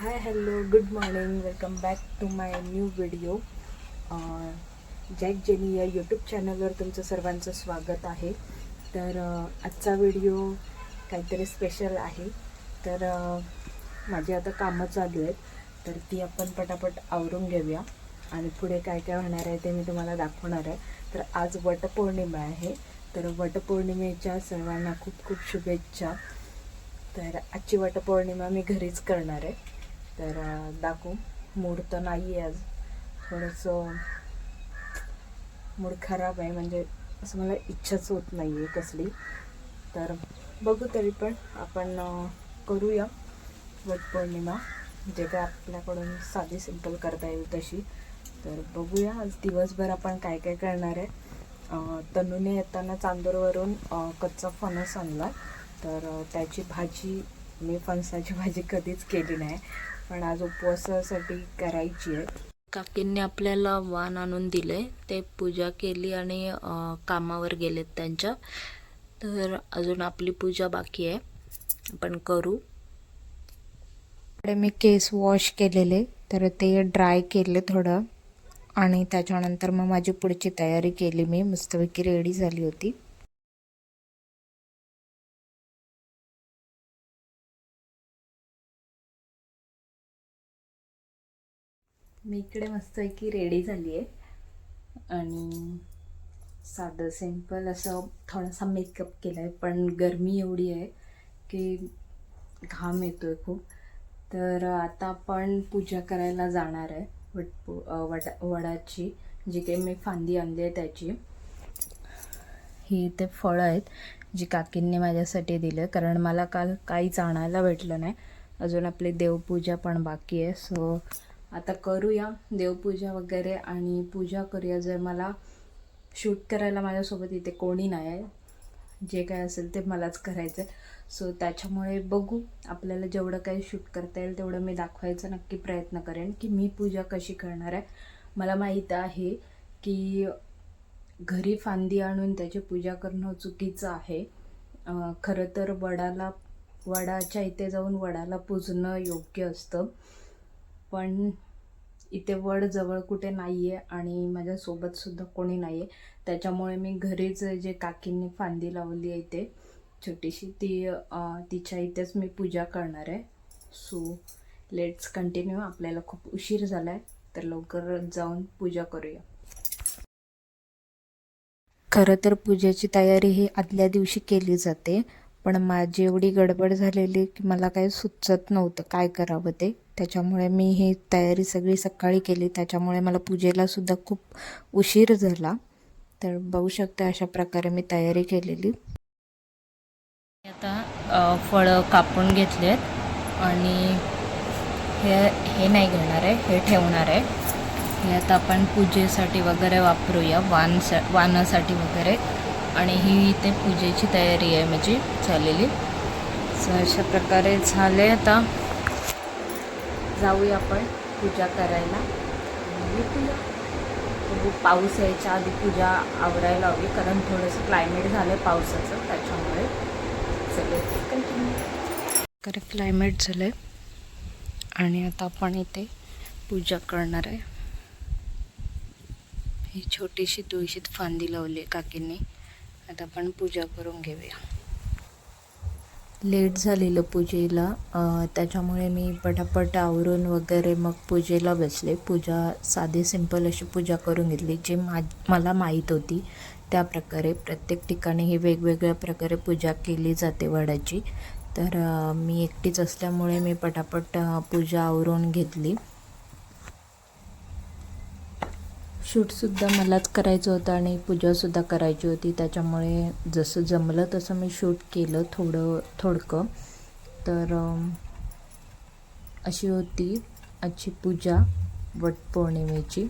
Hi hello good morning welcome back to my new video Jack Jenny या YouTube चॅनलवर तुमचं सर्वांचं स्वागत आहे. तर uh, आजचा व्हिडिओ काहीतरी स्पेशल आहे. तर uh, माझी आता कामं चालू आहेत. तर ती आपण पटापट आवरून घेऊया. आणि पुढे काय काय होणार आहे ते मी तुम्हाला दाखवणार आहे. तर आज वटपौर्णिमा आहे. तर वटपौर्णिमेच्या सर्वांना खूप खूप शुभेच्छा. तर आजची वटपौर्णिमा मी घरीच करणार आहे. तर दाखवू. मूड तर नाही आहे आज. थोडंसं मूड खराब आहे. म्हणजे असं मला इच्छाच होत नाही आहे कसली. तर बघू तरी पण. आपण करूया करूया वटपौर्णिमा. जे काय आपल्याकडून साधी सिंपल करता येईल तशी. तर बघूया. आज दिवसभर आपण काय काय करणार आहे. तनूने येताना चांदूरवरून कच्चा फणस आणला. तर त्याची भाजी मी फणसाची भाजी कधीच केली नाही. पण आज उपवासासाठी करायची आहे काकींनी आपल्याला वाण आणून दिले ते पूजा केली आणि कामावर गेलेत त्यांच्या. तर अजून आपली पूजा बाकी आहे. आपण करू. इकडे मी केस वॉश केलेले तर ते ड्राय केले थोडं. आणि त्याच्यानंतर मग माझी पुढची तयारी केली मी. मस्तपैकी रेडी झाली होती. मी इकडे मस्तपैकी रेडी झाली आहे. आणि साधं सिंपल असं थोडासा मेकअप केला आहे पण गरमी एवढी आहे की घाम येतो आहे खूप. तर आता आपण पूजा करायला जाणार आहे वटपू वडा वडाची जी काही मी फांदी आणली आहे त्याची. ही ते फळं आहेत जी काकींनी माझ्यासाठी दिलं कारण मला काल काहीच आणायला भेटलं नाही. अजून आपली देवपूजा पण बाकी आहे सो आता करूया देवपूजा वगैरे आणि पूजा करूया. जर मला शूट करायला माझ्यासोबत इथे कोणी नाही आहे जे काय असेल ते मलाच करायचं आहे सो त्याच्यामुळे बघू आपल्याला जेवढं काही शूट करता येईल तेवढं मी दाखवायचा नक्की प्रयत्न करेन की मी पूजा कशी करणार आहे. मला माहीत आहे की घरी फांदी आणून त्याची पूजा करणं चुकीचं आहे. खरं तर वडाला वडाच्या इथे जाऊन वडाला पूजणं योग्य असतं. पण इथे वड जवळ कुठे नाही आहे आणि माझ्यासोबतसुद्धा कोणी नाही आहे त्याच्यामुळे मी घरीच जे काकींनी फांदी लावली आहे इथे छोटीशी ती तिच्या इथेच मी पूजा करणार आहे. सो लेट्स कंटिन्यू आपल्याला खूप उशीर झाला आहे तर लवकर जाऊन पूजा करूया. खरं तर पूजेची तयारी ही आदल्या दिवशी केली जाते. पण माझी एवढी गडबड झालेली की मला काही सुचत नव्हतं काय करावं ते. त्याच्यामुळे मी ही तयारी सगळी सकाळी केली. त्याच्यामुळे मला पूजेला सुद्धा खूप उशीर झाला. तर बघू शकते अशा प्रकारे मी तयारी केलेली. आता फळं कापून घेतलेत आणि हे हे नाही घेणार आहे हे ठेवणार आहे. हे आता आपण पूजेसाठी वगैरे वापरूया वानसा वानासाठी वगैरे. आणि ही इथे पूजेची तयारी आहे माझी झालेली. सो अशा प्रकारे झाले आता. जाऊया आपण पूजा करायला. पाऊस यायच्या आधी पूजा आवरायला हवी कारण थोडंसं क्लायमेट झालं आहे पावसाचं त्याच्यामुळे सगळे कंटिन्यू क्लायमेट झालं आहे आणि आता आपण इथे पूजा करणार आहे. ही छोटीशी तुळशीत फांदी लावली आहे काकींनी. आता आपण पूजा करून घेऊया. लेट झालेलं पूजेला त्याच्यामुळे मी पटापट आवरून वगैरे मग पूजेला बसले. पूजा साधी सिंपल अशी पूजा करून घेतली जी मा मला माहीत होती. त्या प्रकारे प्रत्येक ठिकाणी ही वेगवेगळ्या प्रकारे पूजा केली जाते वडाची. तर मी एकटीच असल्यामुळे मी पटापट पूजा आवरून घेतली. शूटसुद्धा मलाच करायचं होतं आणि पूजासुद्धा करायची होती. त्याच्यामुळे जसं जमलं तसं मी शूट केलं थोडं थोडकं. तर अशी होती आजची पूजा वटपौर्णिमेची.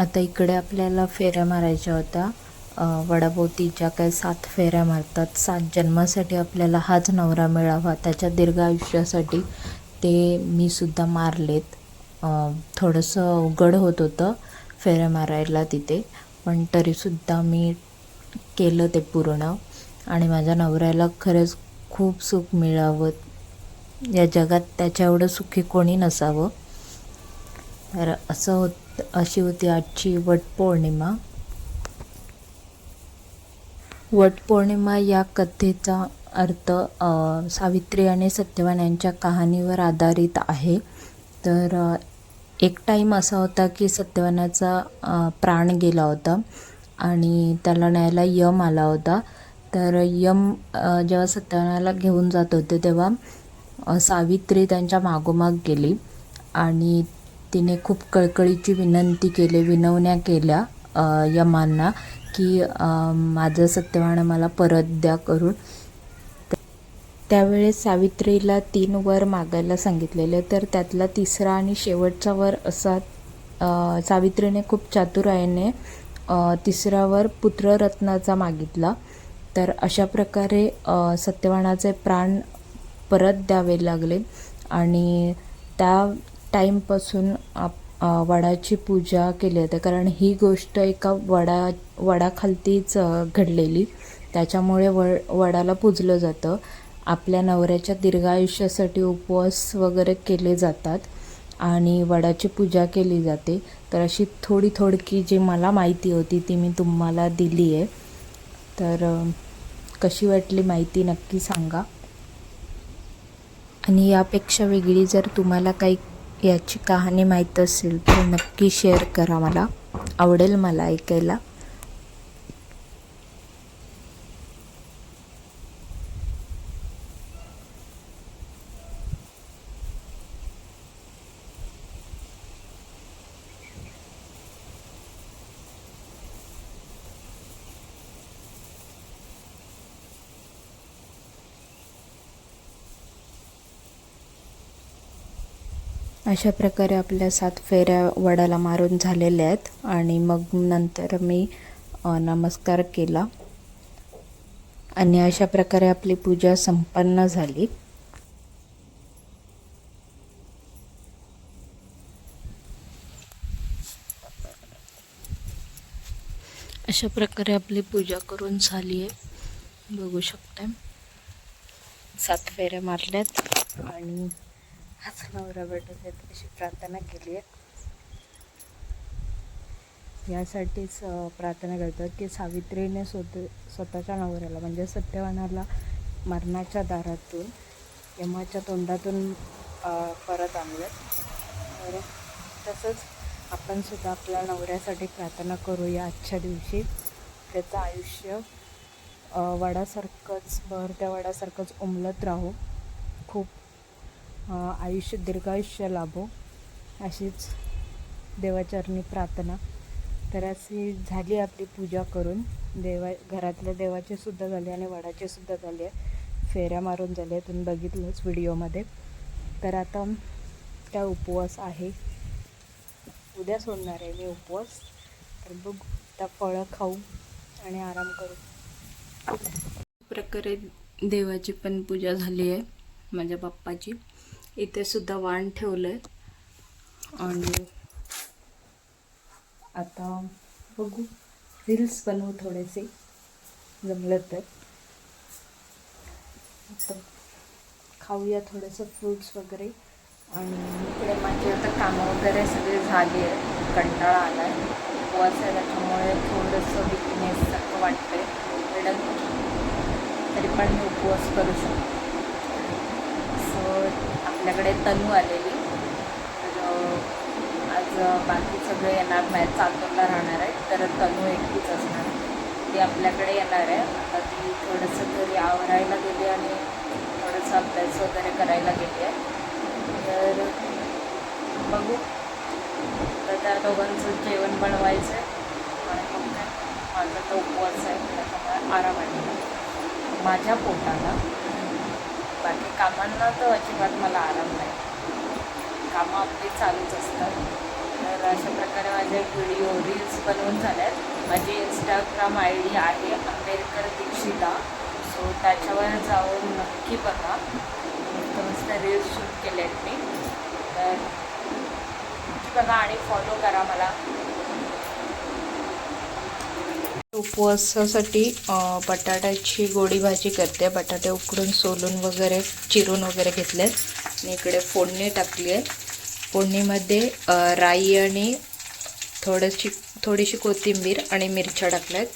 आता इकडे आपल्याला फेऱ्या मारायच्या होत्या. अ, काय सात फेऱ्या मारतात. सात जन्मासाठी आपल्याला हाच नवरा मिळावा. त्याच्या दीर्घ आयुष्यासाठी ते मी सुद्धा मारलेत. थोडंसं अवघड होत होतं फेऱ्या मारायला तिथे. पण तरीसुद्धा मी केलं ते पूर्ण. आणि माझ्या नवऱ्याला खरंच खूप सुख मिळावं. या जगात त्याच्या एवढं सुखी कोणी नसावं. तर असं होत अशी होती आजची वटपौर्णिमा. वटपौर्णिमा या कथेचा अर्थ सावित्री आणि सत्यवान यांच्या कहाणीवर आधारित आहे. तर एक टाईम असा होता की सत्यवानाचा प्राण गेला होता आणि त्याला न्यायला यम आला होता. तर यम जेव्हा सत्यवानाला घेऊन जात होते तेव्हा सावित्री त्यांच्या मागोमाग गेली आणि तिने खूप कळकळीची विनंती केली विनवण्या केल्या यमांना की माझं सत्यवान मला परत द्या करून. त्यावेळेस सावित्रीला तीन वर मागायला सांगितलेले तर त्यातला तिसरा आणि शेवटचा वर असा सावित्रीने खूप चातुर्याने तिसरा वर पुत्ररत्नाचा मागितला. तर अशा प्रकारे सत्यवानाचे प्राण परत द्यावे लागले आणि त्या टाईमपासून आप वडाची पूजा केली जाते. कारण ही गोष्ट एका वडा वडाखालतीच घडलेली. त्याच्यामुळे व वडाला पूजलं जातं. आपल्या नवऱ्याच्या दीर्घायुष्यासाठी उपवास वगैरे केले जातात आणि वडाची पूजा केली जाते. तर अशी थोडी थोडकी जी मला माहिती होती ती मी तुम्हाला दिली आहे. तर कशी वाटली माहिती नक्की सांगा. आणि यापेक्षा वेगळी जर तुम्हाला काही याची कहाणी माहीत असेल तर नक्की शेअर करा मला. आवडेल मला ऐकायला. अशा प्रकारे आपल्या सात फेऱ्या वडाला मारून झालेल्या आहेत. आणि मग नंतर मी नमस्कार केला. आणि अशा प्रकारे आपली पूजा संपन्न झाली. अशा प्रकारे आपली पूजा करून झाली आहे. बघू शकता सात फेऱ्या मारल्यात. आणि हाच नवरा भेटत आहे अशी प्रार्थना केली आहे. यासाठीच प्रार्थना करतात की सावित्रीने स्वत स्वतःच्या नवऱ्याला म्हणजे सत्यवानाला मरणाच्या दारातून यमाच्या तोंडातून परत आणलं. तर तसंच आपण सुद्धा आपल्या नवऱ्यासाठी प्रार्थना करूया आजच्या दिवशी. त्याचं आयुष्य वडासारखंच बहर त्या वडासारखंच उमलत राहू. आयुष्य दीर्घायुष्य लाभो अशीच देवाचरणी प्रार्थना. तर अशी झाली आपली पूजा करून. देवा घरातल्या देवाचे सुद्धा झाली आणि वडाचे सुद्धा झाली. आहे फेऱ्या मारून झाल्या तुम्ही बघितलंच व्हिडिओमध्ये. तर आता त्या उपवास आहे. उद्या सोडणार आहे मी उपवास. तर बघू त्या फळं खाऊ आणि आराम करू. प्रकारे देवाची पण पूजा झाली आहे माझ्या बाप्पाची. इथे सुद्धा वाण ठेवलं आहे आणि आता बघू रील्स बनवू थोडेसे जमलं तर. आता खाऊया थोडंसं फ्रूट्स वगैरे. आणि इकडे माझी आता कामं वगैरे सगळे झाली आहे कंटाळा आला आहे उपवास आहे त्याच्यामुळे थोडंसं विकनेससारखं वाटतं आहे तरी पण मी उपवास करू शकतो. सो आपल्याकडे तनू आलेली. तर आज बाकी सगळे येणार मॅच चालतोला राहणार आहे तर तनू एकटीच असणार. ती आपल्याकडे येणार आहे. आता ती थोडंसं घरी आवरायला गेली आणि थोडंसं अभ्यास वगैरे करायला गेली आहे. तर बघू. तर त्या दोघांचं जेवण बनवायचं आहे. आणि मग काय. माझा तो उपवास आहे. त्याच्यामुळे आराम आहे. माझ्या पोटाला बाकी कामांना तर अजिबात मला आराम नाही. कामं आपली चालूच असतात. तर अशा प्रकारे माझे व्हिडिओ रील्स बनवून झाल्यात. माझी इंस्टाग्राम आय डी आहे आंबेडकर दीक्षिता. सो त्याच्यावर जाऊन नक्की बघा. मस्त रील्स शूट केले आहेत मी. तर बघा आणि फॉलो करा मला. उपवासासाठी बटाट्याची गोडी भाजी करते. बटाटे उकडून सोलून वगैरे चिरून वगैरे घेतलेत आणि इकडे फोडणी टाकली आहे. फोडणीमध्ये राई आणि थोडीशी थोडीशी कोथिंबीर आणि मिरच्या टाकल्या आहेत.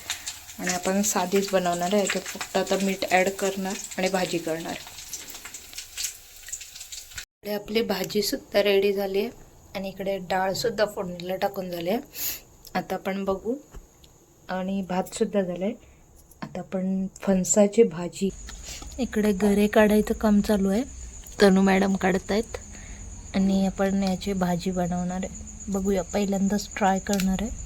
आणि आपण साधीच बनवणार आहे. याच्यात फक्त आता मीठ ॲड करणार आणि भाजी करणार. इकडे आपली भाजीसुद्धा रेडी झाली आहे. आणि इकडे डाळसुद्धा फोडणीला टाकून झाली आहे. आता आपण बघू. आणि भातसुद्धा झालं आहे आता आपण फणसाची भाजी. इकडे गरे काढायचं काम चालू आहे. तनू मॅडम काढत आहेत आणि आपण याची भाजी बनवणार आहे. बघूया पहिल्यांदाच ट्राय करणार आहे.